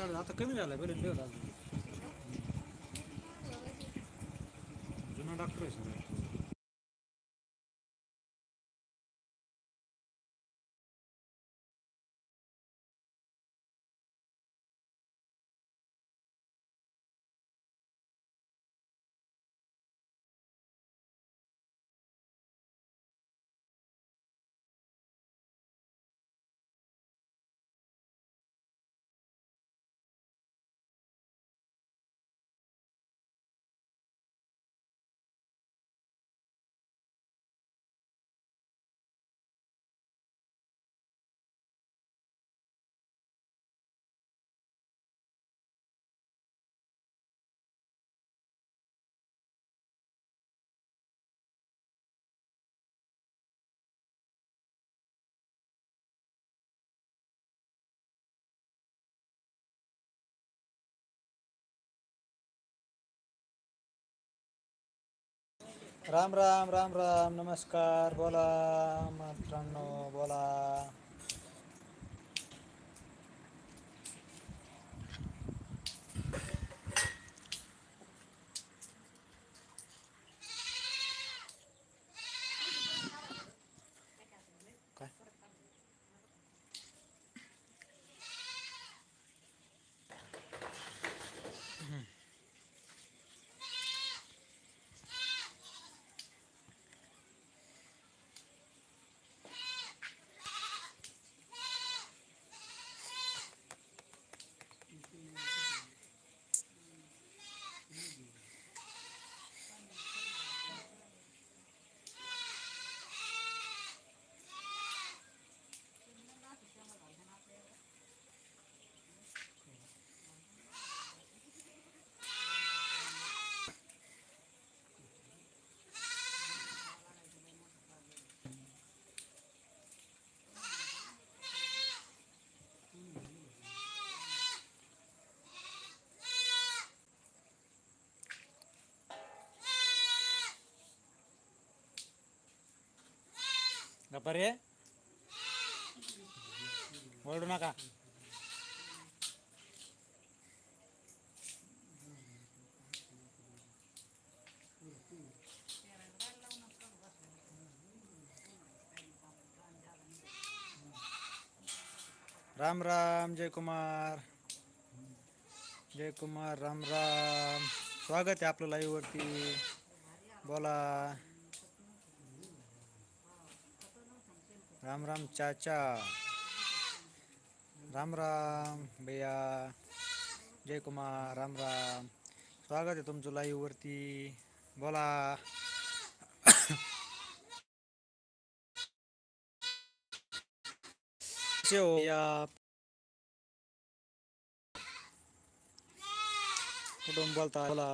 चार आता कमी झाला बरं दिवस अजून जुना डॉक्टर आहे राम राम राम राम नमस्कार बोला मित्रांनो बोला. गप्पा रे ओरडू नका. राम राम जय कुमार. जय कुमार राम राम. स्वागत आहे आपलं लाईव्ह वरती. बोला. राम राम चाचा राम राम भैया जय कुमार राम राम स्वागत आहे तुमचं लाईव्ह वरती बोला कसे हो या कुठून बोलता बोला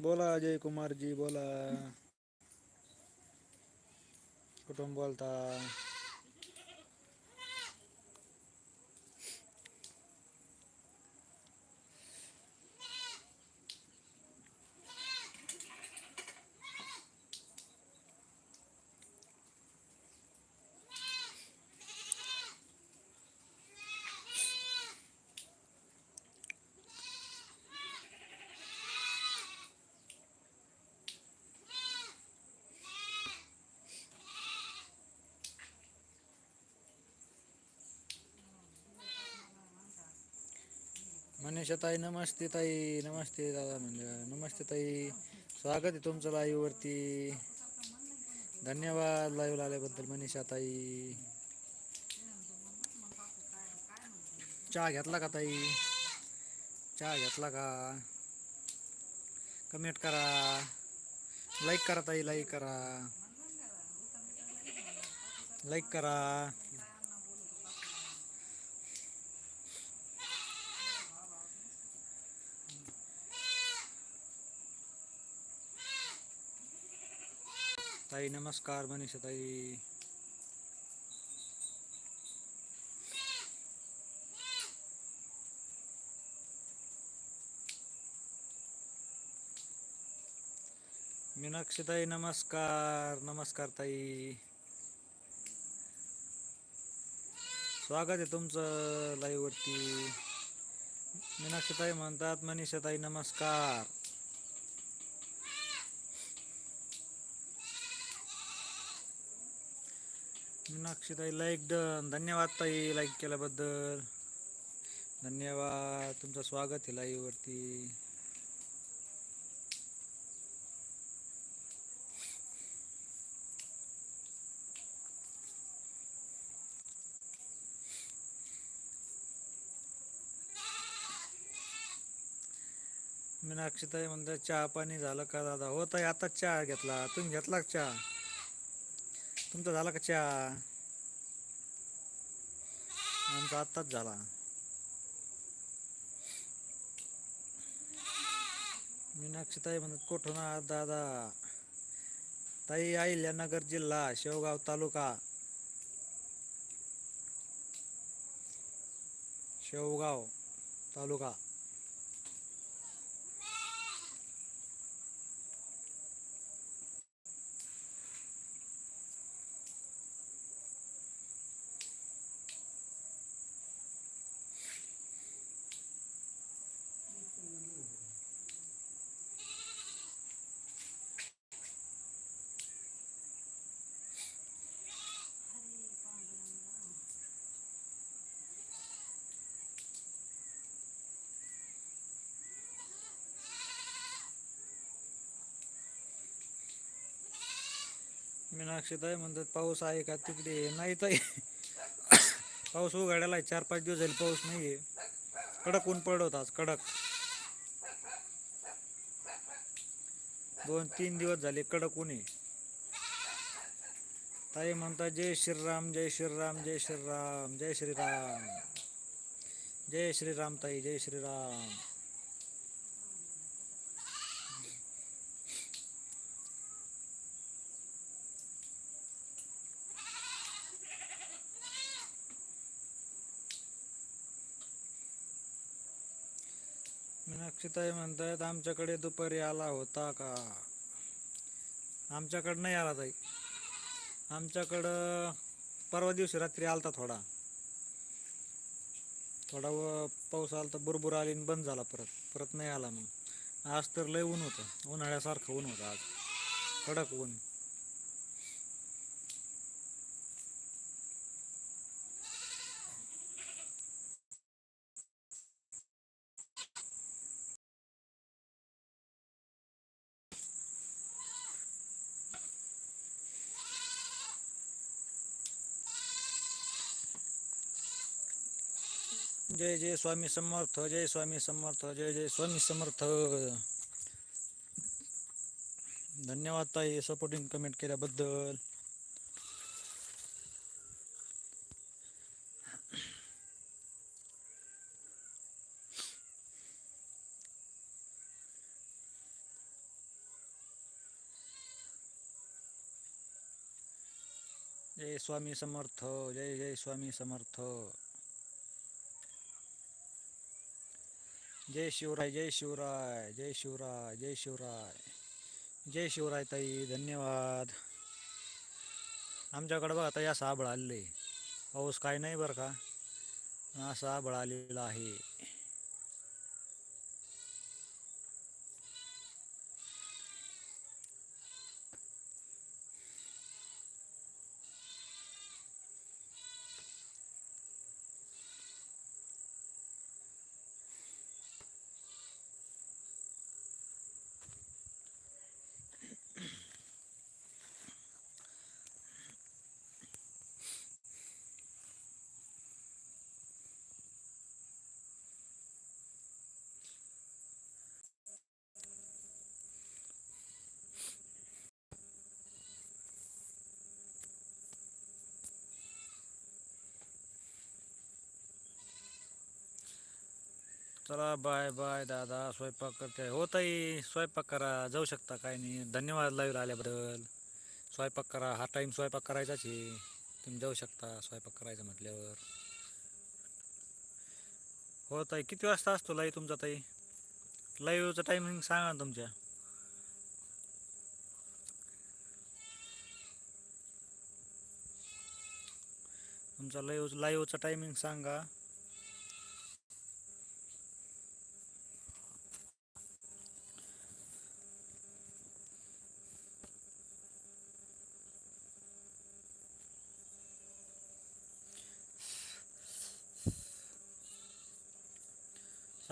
बोला अजय कुमारजी बोला. कुठून बोलता? मनीषा ताई नमस्ते ताई नमस्ते दादा म्हणजे नमस्ते ताई. स्वागत आहे तुमचं लाईव्ह वरती. धन्यवाद लाईव्ह आल्याबद्दल मनीषा ताई. चहा घेतला का ताई? चहा घेतला का? कमेंट करा. लाईक करा ताई लाईक करा. लाईक करा. ताई नमस्कार मनीषा ताई. मीनाक्षी ताई नमस्कार नमस्कार ताई. स्वागत आहे तुमचं लाईव्ह वरती. मीनाक्षी ताई म्हणतात मनीषा ताई नमस्कार. मीनाक्षीताईला लाईक धन्यवाद ताई लाईक केल्याबद्दल. धन्यवाद. तुमचं स्वागत आहे लाईववरती वरती. म्हणतात चहा पाणी झालं का दादा? हो ताई आता चहा घेतला. तुम्ही घेतला चहा? तुमचा झाला का चहा? आमचा आत्ताच झाला. मीनाक्षी ताई म्हणत कुठून दादा? ताई अहिल्यानगर जिल्हा शेवगाव तालुका. शेवगाव तालुका. मीनाक्षीताई म्हणतात पाऊस आहे का तिकडे? नाही ताई. पाऊस उघडायला आहे. चार पाच दिवस झाले पाऊस नाहीये. कडक ऊन पडत आज कडक. दोन तीन दिवस झाले कडक ऊन आहे. ताई म्हणतात जय श्रीराम जय श्रीराम जय श्रीराम जय श्रीराम. जय श्रीराम ताई जय श्रीराम. मीनाक्षीताई म्हणतात आमच्याकडे दुपारी आला होता का? आमच्याकडं नाही आला ताई. आमच्याकडं परवा दिवशी रात्री आलता थोडा. थोडा व पाऊस आला तर बुरबुर आली आणि बंद झाला परत. परत नाही आला मग आज तर लय ऊन होतं. उन्हाळ्यासारखं ऊन होतं आज. कडक ऊन. जय स्वामी समर्थ, जय स्वामी समर्थ, जय जय स्वामी समर्थ। धन्यवाद ताई सपोर्टिंग कमेंट केल्याबद्दल. जय स्वामी समर्थ, जय जय स्वामी समर्थ। जय शिवराय जय शिवराय जय शिवराय जय शिवराय. जय शिवराय ताई धन्यवाद. आमच्याकडं बघा ताई या आबळ आलेलं आहे. पाऊस काय नाही बरं का. असा आबळ आहे. चला बाय बाय दादा स्वयंपाक करते. हो ताई स्वयंपाक करा. जाऊ शकता काय नाही. धन्यवाद लाईव्ह आल्याबद्दल. स्वयंपाक करा. हा टाईम स्वयंपाक करायचाच आहे. तुम्ही जाऊ शकता स्वयंपाक करायचा म्हटल्यावर. हो ताई किती वाजता असतो लाईव्ह तुमचा ताई? लाईव्हचं टायमिंग सांगा ना तुमच्या. तुमचा लाईव्ह लाईव्हचं टायमिंग सांगा.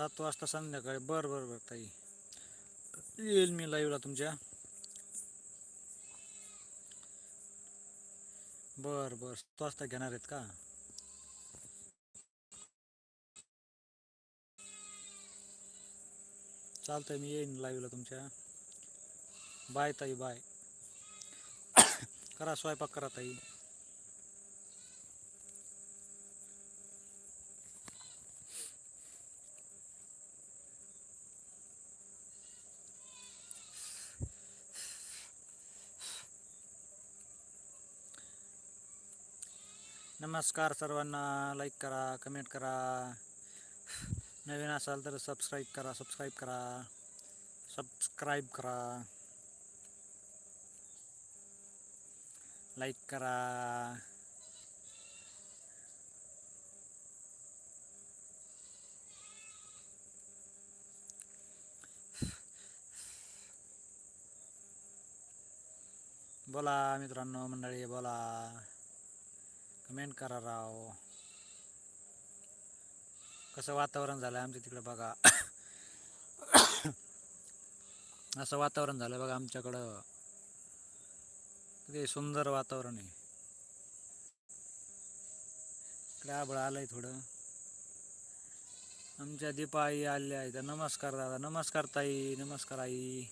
सात वाजता संध्याकाळी. बरं बरं बरं ताई. येईल मी लाईव्हला तुमच्या. बर बर. सात वाजता घेणार आहेत का? चालतंय मी येईन लाईव्हला तुमच्या. बाय ताई बाय करा स्वयंपाक करा ताई. नमस्कार सर्वांना. लाईक करा कमेंट करा. नवीन असाल तर सबस्क्राईब करा सबस्क्राईब करा. सबस्क्राईब करा. लाईक करा. बोला मित्रांनो मंडळी बोला. कमेंट करा राव. कसं वातावरण झालं आमच्या तिकडं बघा. असं वातावरण झालं बघा आमच्याकडं. किती सुंदर वातावरण आहे. इकडे आबळ आलंय थोडं. आमच्या दीपा आई आल्या आहेत. नमस्कार दादा नमस्कार ताई नमस्कार आई.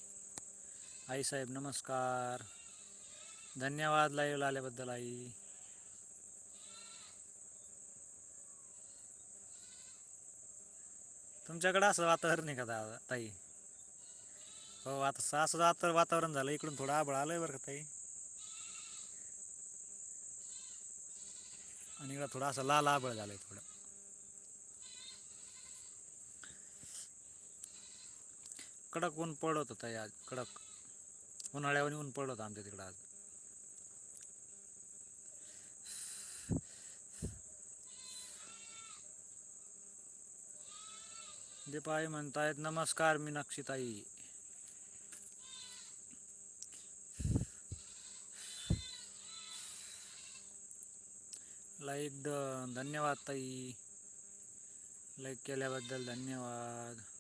आई साहेब नमस्कार. धन्यवाद लाईव्ह आल्याबद्दल आई. तुमच्याकडं असं वातावरण आहे का दादा ताई? हो आता असं आता वातावरण झालं इकडून थोडं आबळ आलंय बरं का ताई? आणि इकडं थोडं असं लाल आबळ झालंय थोडं. कडक ऊन पडत होतं आज कडक. उन्हाळ्यावर ऊन पडत होतं आमच्या तिकडं आज. दीपाई म्हणतायत नमस्कार मीनाक्षीताई. लाईक द धन्यवाद ताई. लाईक केल्याबद्दल धन्यवाद.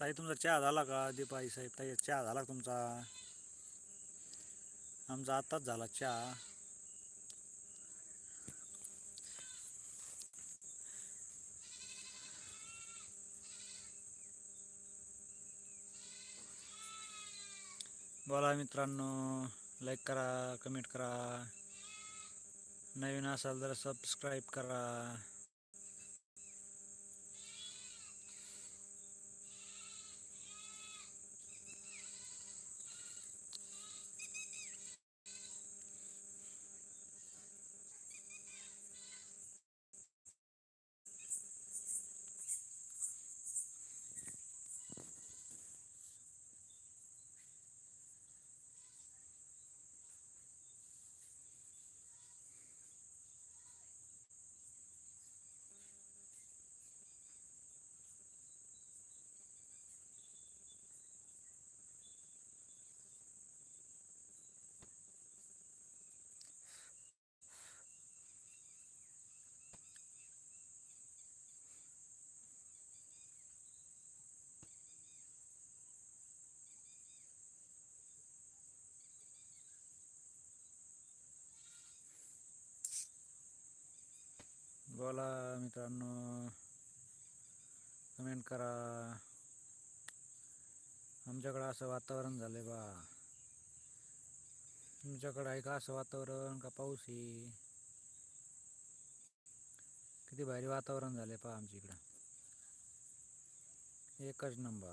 ताई तुमचा चहा झाला का दीपाई साहेब? ताई चहा झाला का तुमचा? आमचा आत्ताच झाला चहा. बोला मित्रांनो लाईक करा कमेंट करा. नवीन असाल तर सबस्क्राईब करा. बोला मित्रांनो. कमेंट करा. आमच्याकडं असं वातावरण झालंय बा. तुमच्याकडं आहे का असं वातावरण का पाऊस आहे? किती भारी वातावरण झालंय पहा आमच्या इकडं. एकच नंबर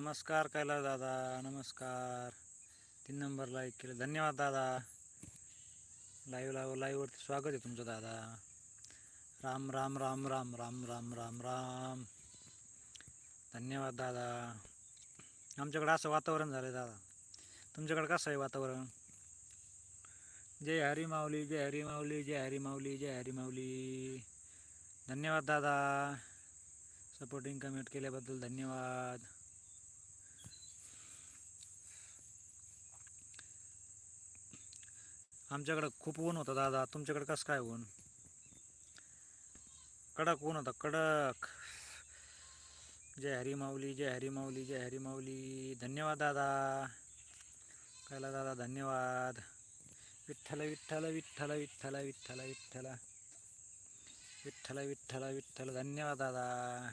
नमस्कार कैलास दादा नमस्कार. तीन नंबर लाईक केलं. धन्यवाद दादा. लाईव्ह लाव लाईव्हवरती स्वागत आहे तुमचं दादा. राम राम राम राम राम राम राम राम. धन्यवाद दादा. आमच्याकडं असं वातावरण झालं दादा. तुमच्याकडं कसं आहे वातावरण? जय हरी माऊली जय हरी माऊली जय हरी माऊली जय हरी माऊली. धन्यवाद दादा. सपोर्टिंग कमेंट केल्याबद्दल धन्यवाद. आमच्याकडं खूप ऊन होतं दादा. तुमच्याकडं कसं काय ऊन? कडक ऊन होतं कडक. जय हरी माऊली जय हरी माऊली जय हरी माऊली. धन्यवाद दादा. कायला दादा धन्यवाद. विठ्ठल विठ्ठल विठ्ठल विठ्ठल विठ्ठल विठ्ठल. विठ्ठल विठ्ठल विठ्ठल. धन्यवाद दादा.